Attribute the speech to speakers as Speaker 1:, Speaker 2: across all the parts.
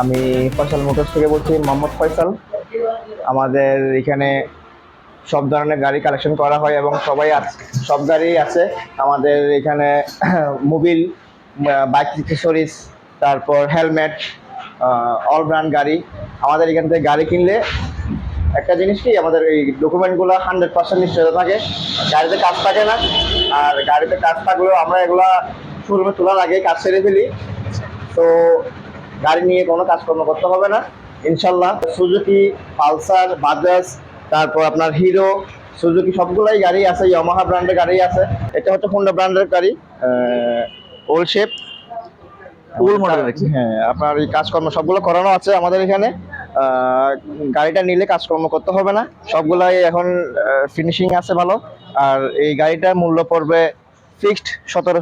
Speaker 1: আমি ফয়সাল মোটরস থেকে বলছি, মোহাম্মদ ফয়সাল। আমাদের এখানে সব ধরনের গাড়ি কালেকশন করা হয় এবং সবাই সব গাড়ি আছে। আমাদের এখানে মোবিল বাইক অ্যাক্সেসরিজ তারপর হেলমেট অল ব্র্যান্ড গাড়ি। আমাদের এখান থেকে গাড়ি কিনলে একটা জিনিস কি, আমাদের এই ডকুমেন্টগুলো হান্ড্রেড পার্সেন্ট নিশ্চয়তা থাকে। গাড়িতে কাজ থাকে না। আর গাড়িতে কাজ থাকলেও আমরা এগুলা শোরুমে তোলার আগে কাজ সেরে ফেলি। তো গাড়ি নিয়ে কোনো কাজকর্ম করতে হবে না। ইনশাল্লাহ সুজুকি পালসার বাজাজ তারপর আপনার হিরো সুজুকি সবগুলাই গাড়ি আছে ইয়ামাহা ব্র্যান্ডের গাড়ি আছে। এটা হচ্ছে হোন্ডা ব্র্যান্ডের গাড়ি ওল্ড শেপ
Speaker 2: model নাকি?
Speaker 1: হ্যাঁ আপনার এই কাজকর্ম সবগুলো করানো আছে আমাদের এখানে। গাড়িটা নিলে কাজকর্ম করতে হবে না। সবগুলাই এখন ফিনিশিং আছে ভালো। আর এই গাড়িটার মূল্য পড়বে ফিক্সড সতেরো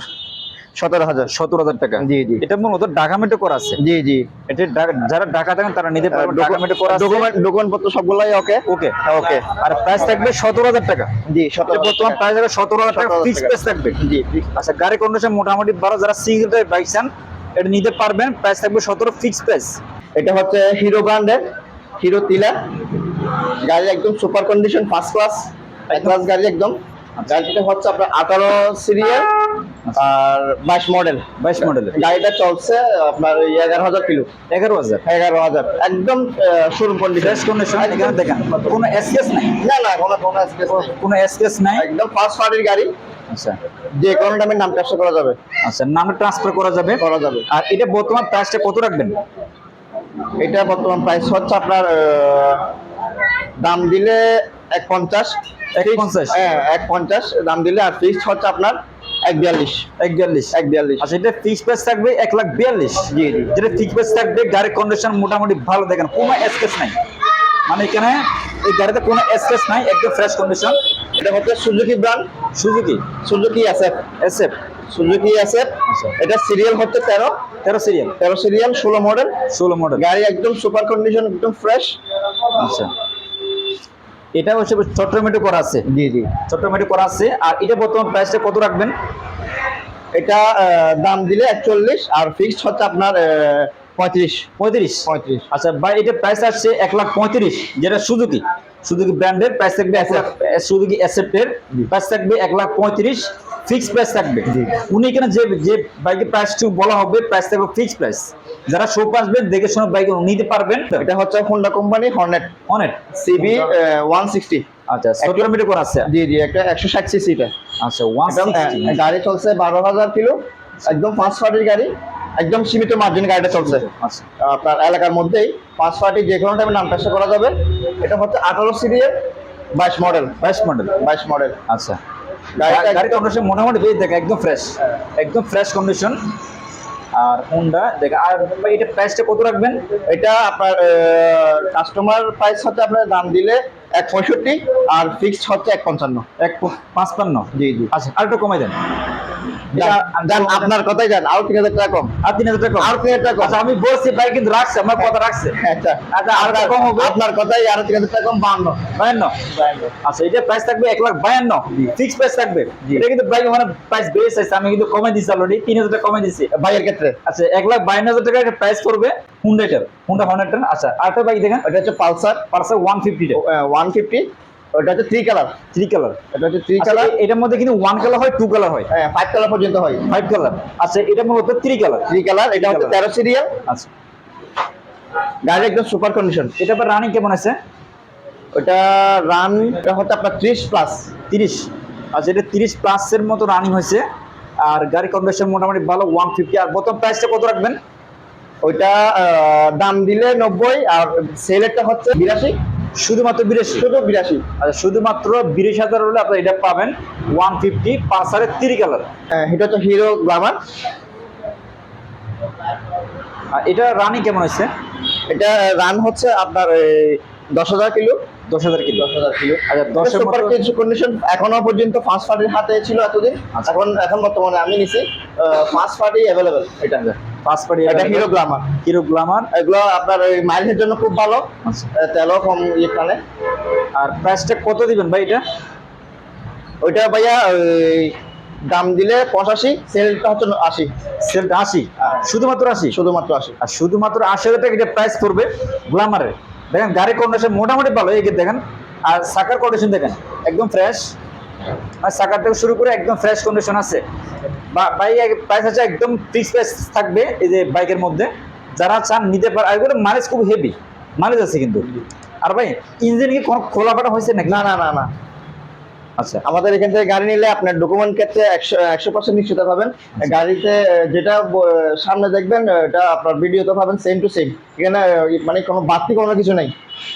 Speaker 1: সতেরো হাজার।
Speaker 2: সতেরো হাজার টাকা।
Speaker 1: জি জি।
Speaker 2: এটা মূলত ঢাকা মেটে করা আছে।
Speaker 1: জি জি।
Speaker 2: এটা যারা ঢাকা থাকেন তারা নিতে পারবে ঢাকা মেটে করা
Speaker 1: ডকুমেন্ট ডকুমেন্ট সবগুলাই ওকে?
Speaker 2: ওকে।
Speaker 1: ওকে।
Speaker 2: আর প্রাইস থাকবে সতেরো হাজার টাকা।
Speaker 1: জি সতেরো
Speaker 2: বর্তমান প্রাইস হবে সতেরো হাজার টাকা ফিক্স প্রাইস থাকবে।
Speaker 1: জি জি।
Speaker 2: আচ্ছা গাড়ি কন্ডিশন মোটামুটি ভালো। যারা সিঙ্গেল টাইপ বাইক চান এটা নিতে পারবেন। প্রাইস থাকবে সতেরো ফিক্স প্রাইস
Speaker 1: এটা হচ্ছে হিরো ব্র্যান্ডের হিরো তিলা গাড়ি একদম সুপার কন্ডিশন ফার্স্ট ক্লাস গাড়ি একদম। গাড়িটা হচ্ছে আপনার আঠারো সিরিয়াল আর বাইশ মডেল
Speaker 2: বাইশ মডেলের
Speaker 1: গাড়িটা চলছে আপনার এগারো হাজার কিলো।
Speaker 2: এগারো হাজার?
Speaker 1: এগারো হাজার। একদম শোরুম কন্ডিশন
Speaker 2: কন্ডিশন এখানে দেখেন কোনো এসকেস নাই?
Speaker 1: না না কোনো কোনো নেই।
Speaker 2: কোনো এসকেস নাই?
Speaker 1: একদম ফার্স্ট পার্টির গাড়ি।
Speaker 2: আচ্ছা।
Speaker 1: যে কোনো নাম ট্রান্সফার করা যাবে।
Speaker 2: আচ্ছা নামে ট্রান্সফার করা যাবে?
Speaker 1: করা যাবে।
Speaker 2: আর এটা বর্তমান প্রাইসটা কত রাখবেন?
Speaker 1: এটা বর্তমান প্রাইস হচ্ছে আপনার দাম দিলে এক পঞ্চাশ
Speaker 2: এক পঞ্চাশ?
Speaker 1: হ্যাঁ এক পঞ্চাশ দাম দিলে আর ফিক্সড হচ্ছে আপনার এক বিয়াল্লিশ
Speaker 2: এক বিয়াল্লিশ
Speaker 1: এক বিয়াল্লিশ
Speaker 2: আচ্ছা এটা ফিক্স প্রাইস থাকবে এক লাখ বিয়াল্লিশ?
Speaker 1: জি জি।
Speaker 2: যেটা ফিক্স প্রাইস থাকবে গাড়ির কন্ডিশন মোটামুটি ভালো দেখেন কোনো এসকেস নাই। মানে এখানে এই গাড়িতে কোনো এসকেস নাই একদম ফ্রেশ কন্ডিশন
Speaker 1: এটা হচ্ছে Suzuki brand
Speaker 2: Suzuki?
Speaker 1: Suzuki SF
Speaker 2: SF
Speaker 1: Suzuki SF
Speaker 2: আচ্ছা।
Speaker 1: এটা সিরিয়াল হচ্ছে তেরো।
Speaker 2: তেরো সিরিয়াল
Speaker 1: তেরো সিরিয়াল ষোলো মডেল
Speaker 2: ষোলো মডেল
Speaker 1: গাড়ি একদম সুপার কন্ডিশন একদম ফ্রেশ
Speaker 2: আচ্ছা। এটা হচ্ছে চট্টমেটো করা আছে।
Speaker 1: জি জি।
Speaker 2: চট্টমেটো করা আছে। আর এটা বর্তমান প্রাইসটা কত রাখবেন?
Speaker 1: এটা দাম দিলে একচল্লিশ আর ফিক্সড হচ্ছে আপনার পঁয়ত্রিশ।
Speaker 2: পঁয়ত্রিশ?
Speaker 1: পঁয়ত্রিশ।
Speaker 2: আচ্ছা ভাই এটা প্রাইস আসছে এক লাখ পঁয়ত্রিশ যেটা সুজুকি। সুজুকি ব্র্যান্ডের প্রাইস থাকবে এক লাখ অ্যাসেপ্টের প্রাইস থাকবে এক লাখ পঁয়ত্রিশ ফিক্স প্রাইস থাকবে। উনি এখানে যে যে বাইকের প্রাইসটি বলা হবে প্রাইস থাকবে ফিক্স প্রাইস যারা শোপ আসবেন দেখে শুনে বাইক নিতে পারবেন।
Speaker 1: এটা হচ্ছে হোন্ডা কোম্পানি হর্নেট
Speaker 2: অনেক
Speaker 1: সিবি ওয়ান সিক্সটি
Speaker 2: আচ্ছা কিলোমিটার করে আছে।
Speaker 1: জি জি একটা একশো ষাট সিসিটা
Speaker 2: আচ্ছা ওয়ান
Speaker 1: গাড়ি চলছে বারো হাজার কিলো। একদম পাঁচ পার্টির গাড়ি। একদম সীমিত মার্জিনে গাড়িটা চলছে।
Speaker 2: আচ্ছা।
Speaker 1: আপনার এলাকার মধ্যেই পাঁচ পার্টি যে কোনো টাইমে নাম ট্রান্সফার করা যাবে। এটা হচ্ছে আঠারো সিরিয়াল বাইশ মডেল
Speaker 2: বাইশ মডেল
Speaker 1: বাইশ মডেল
Speaker 2: আচ্ছা।
Speaker 1: গাড়িটা
Speaker 2: কন্ডিশন মোটামুটি বেশ দেখে একদম ফ্রেশ একদম ফ্রেশ কন্ডিশন আর হোন্ডা দেখ আর এটা প্রাইসটা কত রাখবেন?
Speaker 1: এটা আপনার কাস্টমার প্রাইস হচ্ছে আপনার দাম দিলে এক পঁয়ষট্টি আর ফিক্সড হচ্ছে এক পঞ্চান্ন।
Speaker 2: এক পাঁচপান্ন?
Speaker 1: জি জি।
Speaker 2: আচ্ছা আর একটু কমাই দেন।
Speaker 1: যান, আপনার কথাই যান। আরও তিন হাজার টাকা কম।
Speaker 2: আর তিন হাজার টাকা কম।
Speaker 1: আর তিন হাজার টাকা কম।
Speaker 2: আচ্ছা আমি বলছি ভাই কিন্তু রাখছে আমার কথা রাখছে।
Speaker 1: আচ্ছা।
Speaker 2: আচ্ছা আর কম হবে?
Speaker 1: আপনার কথাই আরও তিন হাজার টাকা কম বাহান্ন।
Speaker 2: বায়ান্ন আচ্ছা এটা প্রাইস থাকবে এক লাখ বায়ান্ন। ফিক্স প্রাইস থাকবে। এটা কিন্তু প্রাইস মানে প্রাইস বেশ আছে আমি কিন্তু কমে দিচ্ছি অলরেডি তিন হাজার টাকা কমে দিচ্ছি
Speaker 1: বাইয়ের ক্ষেত্রে।
Speaker 2: আচ্ছা এক লাখ বায়ান্ন হাজার টাকা একটা প্রাইস করবে হুন্ডাইটার হুন্ডা হর্নেটার আচ্ছা আরেকটা বাইক দেখেন।
Speaker 1: এটা হচ্ছে পালসার
Speaker 2: পার্সেল ওয়ান ফিফটি
Speaker 1: ওয়ান ফিফটি ওটা হচ্ছে থ্রি কালার
Speaker 2: থ্রি কালার
Speaker 1: এটা হচ্ছে থ্রি
Speaker 2: আচ্ছা,
Speaker 1: কালার
Speaker 2: এটার মধ্যে কিন্তু ওয়ান কালার হয় টু কালার হয়?
Speaker 1: হ্যাঁ ফাইভ কালার পর্যন্ত হয়।
Speaker 2: ফাইভ কালার আচ্ছা এটা মূলত থ্রি কালার
Speaker 1: থ্রি কালার এটা হচ্ছে। তেরো সিরিয়াল
Speaker 2: আচ্ছা।
Speaker 1: গাড়ি একদম সুপার কন্ডিশন
Speaker 2: এটা আবার রানিং কেমন আছে?
Speaker 1: ওটা রান এটা হচ্ছে আপনার ত্রিশ প্লাস
Speaker 2: তিরিশ। আচ্ছা এটা তিরিশ প্লাসের মতো রানিং হয়েছে। আর গাড়ি কন্ডিশন মোটামুটি ভালো ওয়ান ফিফটি আর প্রথম প্রাইসটা কত রাখবেন?
Speaker 1: ওইটা দাম দিলে নব্বই আর সেলেরটা হচ্ছে বিরাশি।
Speaker 2: শুধুমাত্র বিরাশি।
Speaker 1: শুধু বিরাশি।
Speaker 2: আচ্ছা শুধুমাত্র বিরিশ হাজার হলে আপনি এটা পাবেন ওয়ান ফিফটি পালসারের থ্রি কালার
Speaker 1: এটা হচ্ছে হিরো গ্লামার
Speaker 2: আর এটা রানিং কেমন হয়েছে?
Speaker 1: এটা রান হচ্ছে আপনার দশ হাজার কিলো।
Speaker 2: দশ হাজার কিলো।
Speaker 1: দশ হাজার কিলো।
Speaker 2: আচ্ছা দশের
Speaker 1: সুপার কিছু কন্ডিশন এখনও পর্যন্ত ফার্স্ট পার্টির হাতে ছিল এতদিন।
Speaker 2: আচ্ছা।
Speaker 1: এখন এখন বর্তমানে আমি নিছি ফার্স্ট পার্টি অ্যাভেলেবেল এটা।
Speaker 2: পাঁচ পাড়ি
Speaker 1: এটা হিরো গ্লামার
Speaker 2: হিরো গ্লামার
Speaker 1: এগুলো আপনার ওই জন্য খুব ভালো।
Speaker 2: আচ্ছা।
Speaker 1: তেলও কম ইয়ে টানে
Speaker 2: আর প্রাইসটা কত দিবেন ভাই এটা?
Speaker 1: ওইটা ভাইয়া দাম দিলে পঁচাশি সেলটা হচ্ছে আশি।
Speaker 2: সেলটা আশি?
Speaker 1: হ্যাঁ।
Speaker 2: শুধুমাত্র আশি?
Speaker 1: শুধুমাত্র আশি।
Speaker 2: আর শুধুমাত্র আশি হাজার টাকা এটা প্রাইস পড়বে গ্লামারের দেখেন গাড়ির কন্ডিশন মোটামুটি ভালো এই দেখেন। আর সাকার কন্ডিশন দেখেন একদম ফ্রেশ আর সাকার থেকে শুরু করে একদম ফ্রেশ কন্ডিশন আছে। বাইক প্রাইস আছে একদম ফিক্স প্রাইস থাকবে এই যে বাইকের মধ্যে। যারা চান নিতে পারে আর এগুলো মাইলেজ খুব হেভি মাইলেজ আছে কিন্তু। আর ভাই ইঞ্জিন কি কোনো খোলা ফাটা হয়েছে নাকি?
Speaker 1: না না না না।
Speaker 2: আচ্ছা।
Speaker 1: আমাদের এখান থেকে গাড়ি নিলে আপনার ডকুমেন্ট ক্ষেত্রে একশো একশো পার্সেন্ট নিশ্চিত পাবেন। গাড়িতে যেটা সামনে দেখবেন এটা আপনার ভিডিওতে পাবেন সেম টু সেম এখানে মানে কোনো বাড়তি কোনো কিছু নেই।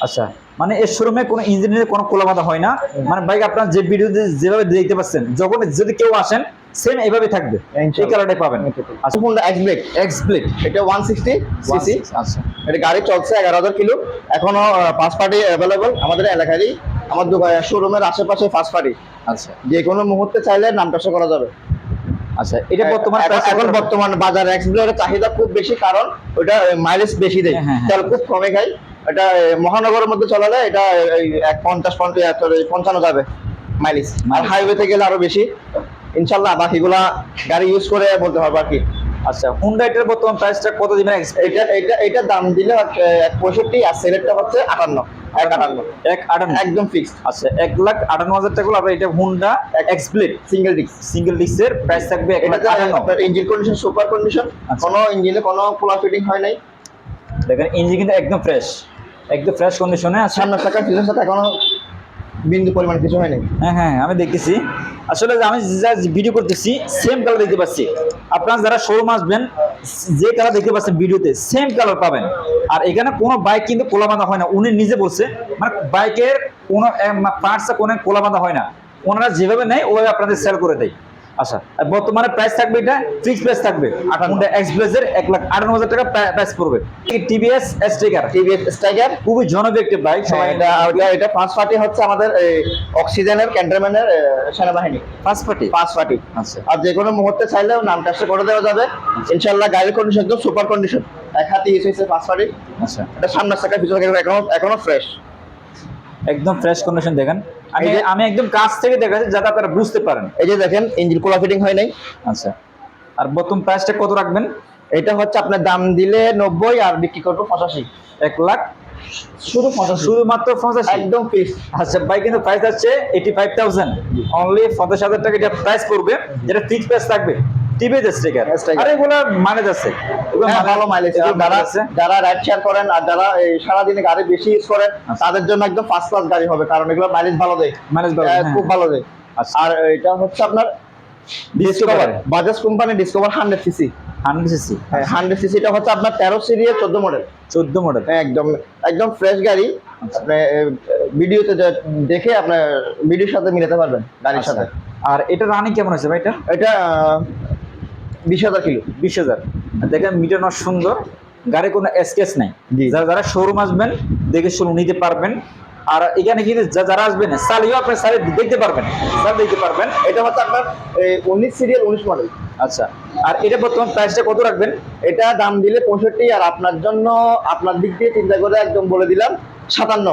Speaker 2: আচ্ছা। মানে এর শোরুমে কোনো ইঞ্জিনের কোনো খোলা বাঁধা হয় না। মানে বাইক আপনার যে ভিডিওতে যেভাবে দেখতে পাচ্ছেন যখন যদি কেউ আসেন সেম এইভাবে থাকবে। এই কালারটাই পাবেন। আচ্ছা।
Speaker 1: Honda X brake
Speaker 2: X blade
Speaker 1: এটা ওয়ান সিক্সটি সিসি
Speaker 2: আচ্ছা।
Speaker 1: এটা গাড়ি চলছে এগারো হাজার কিলো। এখনও ফার্স্ট পার্টি অ্যাভেলেবল আমাদের এলাকারই। আমার শোরুমের আশেপাশে ফার্স্ট পার্টি
Speaker 2: আচ্ছা।
Speaker 1: যে কোনো মুহূর্তে চাইলে নাম টাসা করা যাবে।
Speaker 2: আচ্ছা এটা বর্তমান
Speaker 1: এখন-? বর্তমান বাজার এক্স ব্লেডের চাহিদা খুব বেশি কারণ ওটা মাইলেজ বেশি দেয়।
Speaker 2: হ্যাঁ, হ্যাঁ, হ্যাঁ।
Speaker 1: তেল খুব কমে খায়। এটা মহানগরের মধ্যে চলালে এটা এই এক পঞ্চাশ পঞ্চাশ পঞ্চান্ন যাবে মাইলেজ আর। হাইওয়েতে গেলে আরও বেশি। ইনশাল্লাহ বাকিগুলা গাড়ি ইউজ করে বলতে হবে আর কি।
Speaker 2: আচ্ছা হুন্ডা এটার বর্তমান প্রাইসটা কত দিবেন
Speaker 1: এটা এটা এটা দাম দিলে এক পঁয়ষট্টি আর সেলেরটা হচ্ছে আটান্ন। এক আটান্ন।
Speaker 2: এক আটান্ন?
Speaker 1: একদম ফিক্সড
Speaker 2: আচ্ছা এক লাখ আটান্ন হাজার টাকা আপনার এটা Honda X blade
Speaker 1: single disc
Speaker 2: single ডিস্কের প্রাইস থাকবে এক লাখ আটান্ন।
Speaker 1: Engine condition super condition. কোনো ইঞ্জিনে কোনো পোলা ফিটিং হয় নাই।
Speaker 2: দেখেন ইঞ্জিন কিন্তু একদম ফ্রেশ একদম ফ্রেশ কন্ডিশনে আছে।
Speaker 1: সামনের চাকা ফিলের সাথে এখনও বিন্দু পরিমাণ কিছু হয়নি।
Speaker 2: হ্যাঁ হ্যাঁ আমি দেখতেছি। আসলে আমি যা ভিডিও করতেছি সেম কালার দেখতে পাচ্ছি। আপনারা যারা শোরুম আসবেন যে কালার দেখতে পাচ্ছেন ভিডিওতে সেম কালার পাবেন। আর এখানে কোনো বাইক কিন্তু কোলা বাঁধা হয় না। উনি নিজে বলছে মানে বাইকের কোনো পার্টসে কোনো কোলা বাঁধা হয় না। ওনারা যেভাবে নেয় ওভাবে আপনাদের সেল করে দেয়। আচ্ছা বর্তমানে প্রাইস থাকবে এটা ফিক্স প্রাইস থাকবে। আটান্ন এক্সপ্রেসের এক লাখ আটান্ন হাজার টাকা প্রাইস পড়বে। টিভিএস এসটিকার
Speaker 1: টিভিএস স্ট্রাইকার
Speaker 2: খুবই জনপ্রিয় একটি বাইক সবাই
Speaker 1: এটা পাঁচ পার্টি হচ্ছে আমাদের অক্সিজেনের ক্যান্টনমেন্টের এ, সেনাবাহিনী।
Speaker 2: ফার্স্ট পার্টি
Speaker 1: পাঁচ পার্টি
Speaker 2: আচ্ছা।
Speaker 1: আর যে কোনো মুহূর্তে চাইলেও নাম টাসে করে দেওয়া যাবে। ইনশাল্লাহ গাড়ির কন্ডিশন একদম সুপার কন্ডিশন এক হাতে ইউজ হয়েছে পাঁচ পার্টি
Speaker 2: আচ্ছা।
Speaker 1: এটা সামনের চাকা পিছনে এখনও এখনও ফ্রেশ
Speaker 2: একদম ফ্রেশ কন্ডিশন দেখেন। আমি আমি একদম কাছ থেকে দেখাচ্ছি যাতে আপনারা বুঝতে পারেন।
Speaker 1: এই যে দেখেন ইঞ্জিন কোলা ফিটিং হয় নাই।
Speaker 2: আচ্ছা। আর বর্তমান প্রাইসটা কত রাখবেন?
Speaker 1: এটা হচ্ছে আপনার দাম দিলে নব্বই আর বিক্রি করব পঁচাশি।
Speaker 2: এক লাখ?
Speaker 1: শুধু
Speaker 2: শুধুমাত্র পঁচাশি?
Speaker 1: একদম ফিক্স
Speaker 2: আচ্ছা ভাই কিন্তু প্রাইস আছে এইটি ফাইভ থাউজেন্ড অনলি পঞ্চাশ হাজার টাকা এটা প্রাইস পড়বে। যেটা ফিক্স প্রাইস থাকবে। টিভিতে স্টিকার। আর এগুলো মাইলেজ আছে।
Speaker 1: হ্যাঁ, ভালো মাইলেজ যারা যারা রাইড শেয়ার করেন আর যারা এই সারাদিনে গাড়ি বেশি ইউজ করেন
Speaker 2: আচ্ছা।
Speaker 1: তাদের জন্য একদম ফার্স্ট ক্লাস গাড়ি হবে কারণ এগুলো মাইলেজ ভালো দেয়।
Speaker 2: মাইলেজ ভালো, হ্যাঁ।
Speaker 1: খুব ভালো দেয়।
Speaker 2: আচ্ছা।
Speaker 1: আর এটা হচ্ছে আপনার Discover Bajaj company Discover hundred CC
Speaker 2: hundred CC
Speaker 1: hundred CC এটা হচ্ছে আপনার তেরো সিরিয়াল চোদ্দ মডেল
Speaker 2: চোদ্দ মডেল
Speaker 1: একদম একদম ফ্রেশ গাড়ি।
Speaker 2: আচ্ছা।
Speaker 1: আপনি ভিডিওতে দেখে আপনার ভিডিওর সাথে মিলাতে পারবেন গাড়ির সাথে।
Speaker 2: আর এটা রানিং কেমন আছে ভাই এটা?
Speaker 1: এটা বিশ হাজার কিলো
Speaker 2: বিশ হাজার। দেখেন মিটার নট সুন্দর গাড়ি কোনো স্কেচ নাই। যারা যারা শোরুম আসবেন দেখে শুনে নিতে পারবেন। আর এখানে কিন্তু যারা আসবেন সালিও আপনি সালি দেখতে পারবেন সাল দেখতে পারবেন।
Speaker 1: এটা হচ্ছে আপনার উনিশ সিরিয়াল উনিশ মডেল
Speaker 2: আচ্ছা আর এটা বর্তমান প্রাইসটা কত রাখবেন?
Speaker 1: এটা দাম দিলে পঁয়ষট্টি আর আপনার জন্য আপনার দিক দিয়ে চিন্তা করে একদম বলে দিলাম সাতান্ন।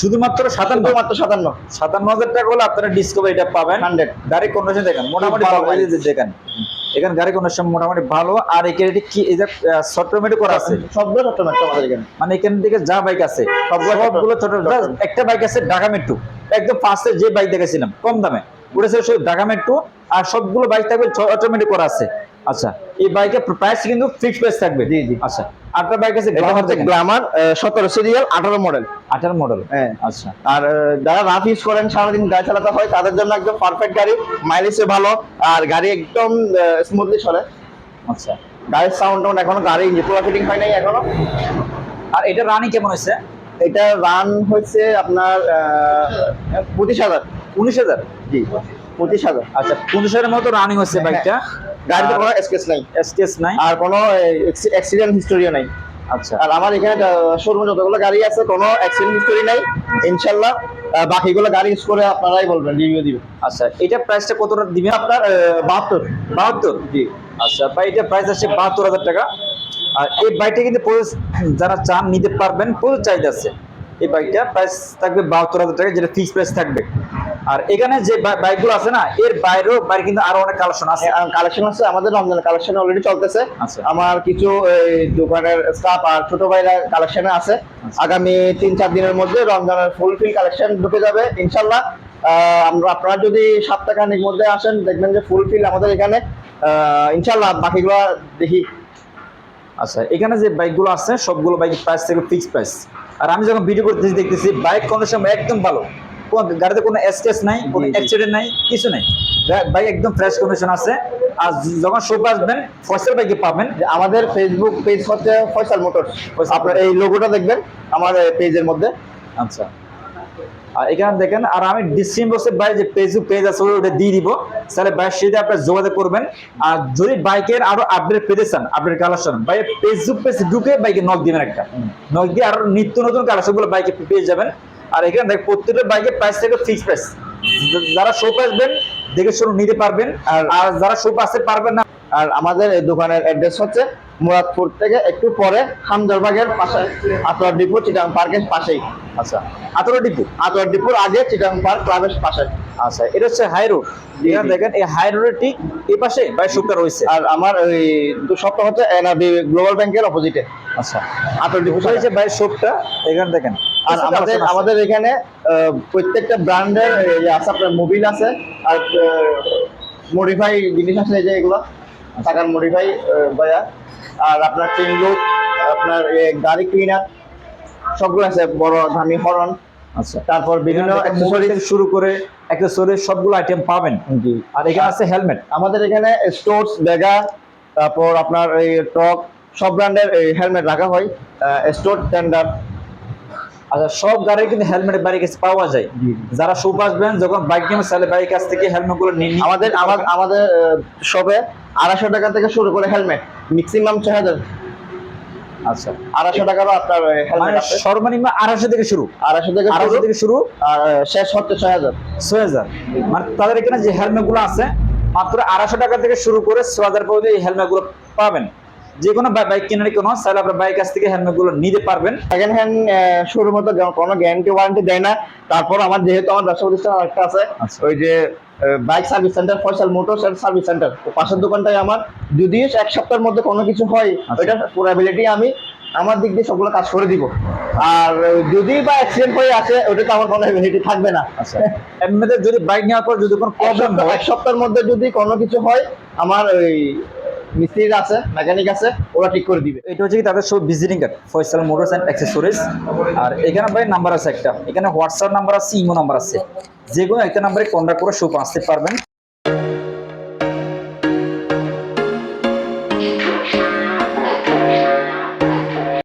Speaker 2: শুধুমাত্র সাতান্ন?
Speaker 1: মাত্র সাতান্ন।
Speaker 2: সাতান্ন হাজার টাকা হলে আপনারা ডিসকভার এটা পাবেন।
Speaker 1: হান্ড্রেড
Speaker 2: গাড়ি কন্ডিশন দেখেন মোটামুটি দেখেন। এখানে গাড়ি কন্ডিশন মোটামুটি ভালো আর এখানে কি এই যে সফটওয়্যার করা আছে?
Speaker 1: সবগুলো আমাদের এখানে।
Speaker 2: মানে এখান থেকে যা বাইক আছে
Speaker 1: সবগুলো ছোট।
Speaker 2: একটা বাইক আছে ঢাকা মেট্রো একদম ফার্স্টে যে বাইক দেখেছিলাম কম দামে। ওটা ছিল শুধু ঢাকা মেট্রো আর সবগুলো বাইক থাকবে অটোমেটিক করা আছে। আচ্ছা। এই বাইকের প্রাইস কিন্তু ফিক্স প্রাইস থাকবে।
Speaker 1: জি, জি।
Speaker 2: আচ্ছা আটটা বাইক আছে
Speaker 1: গ্লামার সতেরো সিরিয়াল আঠারো মডেল
Speaker 2: আঠারো মডেল
Speaker 1: হ্যাঁ।
Speaker 2: আচ্ছা।
Speaker 1: আর যারা রাফ ইউজ করেন সারাদিন গাড়ি চালাতে হয় তাদের জন্য একদম পারফেক্ট গাড়ি। মাইলেজে ভালো আর গাড়ি একদম স্মুথলি চলে।
Speaker 2: আচ্ছা।
Speaker 1: গাড়ির সাউন্ড টাউন্ড এখনও গাড়ি পুরো ফিটিং হয় নাই এখনও।
Speaker 2: আর এটা রানিং কেমন হয়েছে?
Speaker 1: এটা রান হচ্ছে আপনার পঁচিশ হাজার।
Speaker 2: উনিশ হাজার?
Speaker 1: জি পঁচিশ হাজার।
Speaker 2: আচ্ছা পঞ্চাশ হাজারের মতো রানিং হচ্ছে বাইকটা
Speaker 1: গাড়িতে কোনো স্কেচ নাই।
Speaker 2: স্কেচ নাই।
Speaker 1: আর কোনো অ্যাক্সিডেন্ট হিস্টোরিও নাই।
Speaker 2: আচ্ছা।
Speaker 1: আর আমার এখানে শোরুমে যতগুলো গাড়ি আছে কোনো অ্যাক্সিডেন্ট হিস্টোরি নাই। ইনশাল্লাহ বাকিগুলো গাড়ি ইউজ করে আপনারাই বলবেন রিভিউ দিবেন।
Speaker 2: আচ্ছা এটা প্রাইসটা কত দিবেন?
Speaker 1: আপনার বাহাত্তর।
Speaker 2: বাহাত্তর?
Speaker 1: জি।
Speaker 2: আচ্ছা ভাই এটা প্রাইস আছে বাহাত্তর হাজার টাকা। আর এই বাইকটা কিন্তু যারা চান নিতে পারবেন প্রচুর চাহিদা আছে। এই বাইকটা প্রাইস থাকবে বাহাত্তর হাজার টাকা যেটা ফিক্স প্রাইস থাকবে। আর এখানে যে বাইকগুলো আছে না এর বাইরেও বাইরে কিন্তু আরও অনেক কালেকশন আছে।
Speaker 1: কালেকশন আছে। আমাদের রমজান কালেকশন অলরেডি চলতেছে।
Speaker 2: আচ্ছা।
Speaker 1: আমার কিছু দোকানের স্টাফ আর ছোট ভাইরা কালেকশনে আছে।
Speaker 2: আচ্ছা।
Speaker 1: আগামী তিন চার দিনের মধ্যে রমজানের ফুল ফিল কালেকশন ঢুকে যাবে ইনশাল্লাহ। আমরা আপনারা যদি সপ্তাহখানিক মধ্যে আসেন দেখবেন যে ফুল ফিল আমাদের এখানে। আহ, ইনশাল্লাহ বাকিগুলো দেখি।
Speaker 2: আচ্ছা এখানে যে বাইকগুলো আছে সবগুলো বাইক প্রাইস থেকে ফিক্স প্রাইস আর আমি যখন ভিডিও করতেছি দেখতেছি বাইক কন্ডিশন একদম ভালো। গাড়িতে কোনো স্কেচ নাই কোনো। অ্যাক্সিডেন্ট নাই কিছু নাই। বাইক একদম ফ্রেশ কন্ডিশন আছে। আর যখন শোপ আসবেন ফসল বাইকে পাবেন।
Speaker 1: আমাদের ফেসবুক পেজ হচ্ছে ফয়সাল
Speaker 2: ফয়সাল
Speaker 1: আপনার এই লোগোটা দেখবেন আমার পেজের মধ্যে।
Speaker 2: আচ্ছা। আর এখানে দেখেন আর আমি বক্সে বাইরে যে ফেসবুক পেজ আছে ওটা দিয়ে দিব। তাহলে বাইরের সাথে আপনারা যোগাযোগ করবেন। আর যদি বাইকের আরও আপডেট পেতে চান আপডেট কালেকশন বাইরে ফেসবুক পেজ ঢুকে বাইকে নক দিবেন একটা। নক দিয়ে আরও নিত্য নতুন কালেকশনগুলো বাইকে পেয়ে যাবেন। আর এখানে দেখ প্রত্যেকটা বাইকের প্রাইস থেকে ফিক্স প্রাইস যারা শোপ আসবেন দেখে শুনে নিতে পারবেন। আর আর যারা শো আসতে পারবেন না
Speaker 1: আর আমাদের দোকানের অ্যাড্রেস হচ্ছে মুরাদপুর থেকে একটু পরে হামদরবাগের পাশে আতোয়ার ডিপো চিটাং পার্কের পাশেই।
Speaker 2: আচ্ছা আতর ডিপু?
Speaker 1: আতোয়ার ডিপোর আগে চিটাং পার্ক ক্লাবের পাশে।
Speaker 2: আচ্ছা এটা হচ্ছে হাই রোড এখানে দেখেন এই হাই রোডের ঠিক এই পাশে বাই শোপটা রয়েছে।
Speaker 1: আর আমার ওই দু সপ্তাহ হচ্ছে এনআরবি গ্লোবাল ব্যাংকের অপোজিটে
Speaker 2: আচ্ছা।
Speaker 1: আতোয়ার ডিপো
Speaker 2: এই যে বাইরের শপটা এখানে দেখেন।
Speaker 1: আর আমাদের আমাদের এখানে প্রত্যেকটা ব্র্যান্ডের আছে আপনার মোবিল আছে আর মডিফাই জিনিস আছে এই যে এগুলো টাকার মডিফাই বয়া আর আপনার চেন লুক আপনার গাড়ি ক্লিনার সবগুলো আছে বড় দামি হরন।
Speaker 2: আচ্ছা।
Speaker 1: তারপর বিভিন্ন
Speaker 2: শুরু করে অ্যাক্সেসরি সবগুলো আইটেম পাবেন। আর এখানে আছে হেলমেট
Speaker 1: আমাদের এখানে স্টোর্স ব্যাগা তারপর আপনার এই টক সব ব্র্যান্ডের হেলমেট রাখা হয় স্টোর টেন্ডার
Speaker 2: আচ্ছা সব গাড়ির কিন্তু হেলমেট বাড়ির কাছে পাওয়া যায়। যারা শোপ আসবেন যখন বাইক নিয়ে তাহলে বাড়ির কাছ থেকে হেলমেটগুলো নিয়ে নিয়ে-
Speaker 1: আমাদের আমাদের শপে আড়াইশো টাকা থেকে শুরু করে হেলমেট ম্যাক্সিমাম ছয় হাজার।
Speaker 2: আচ্ছা।
Speaker 1: আড়াইশো টাকারও আপনার
Speaker 2: মানে সর্বনিম্ন আড়াইশো থেকে শুরু।
Speaker 1: আড়াইশো থেকে
Speaker 2: আড়াইশো
Speaker 1: শুরু
Speaker 2: থেকে শুরু।
Speaker 1: আর শেষ হচ্ছে ছয় হাজার।
Speaker 2: ছয় হাজার। মানে তাদের এখানে যে হেলমেটগুলো আছে মাত্র আড়াইশো টাকা থেকে শুরু করে ছয় হাজার পর্যন্ত এই হেলমেটগুলো পাবেন। যে কোনো বাইক কেনার কোনো তাহলে আপনার বাইক কাছ থেকে হেলমেটগুলো নিতে পারবেন।
Speaker 1: সেকেন্ড হ্যান্ড শুরুর মতো কোনো গ্যারান্টি ওয়ারেন্টি দেয় না। তারপর আমার যেহেতু আমার ব্যবসা প্রতিষ্ঠান একটা আছে
Speaker 2: আচ্ছা।
Speaker 1: ওই যে bike service centre Faisal motors and service centre পাশের দোকানটাই আমার যদি এক সপ্তাহের মধ্যে কোনো কিছু হয়
Speaker 2: আচ্ছা।
Speaker 1: ওইটা পুরাবিলিটি আমি আমার দিক দিয়ে সবগুলো কাজ করে দিব। আর যদি বা অ্যাক্সিডেন্ট হয়ে আছে ওটা তো আমার কোনো এবিলিটি থাকবে না।
Speaker 2: আচ্ছা। এমনিতে যদি বাইক নেওয়ার পর যদি কোনো প্রবলেম হয়
Speaker 1: এক সপ্তাহের মধ্যে যদি কোনো কিছু হয় আমার ওই মিস্ত্রি আছে, মেকানিক আছে, ওরা ঠিক করে দিবে।
Speaker 2: এটা হচ্ছে কি তাদের সব visiting card Faisal motors and accessories আর এখানে ভাই নাম্বার আছে একটা। এখানে হোয়াটসঅ্যাপ নাম্বার আছে ইমো নাম্বার আছে। যে কোনো একটা নাম্বারে কন্ট্যাক্ট করে শো আসতে পারবেন।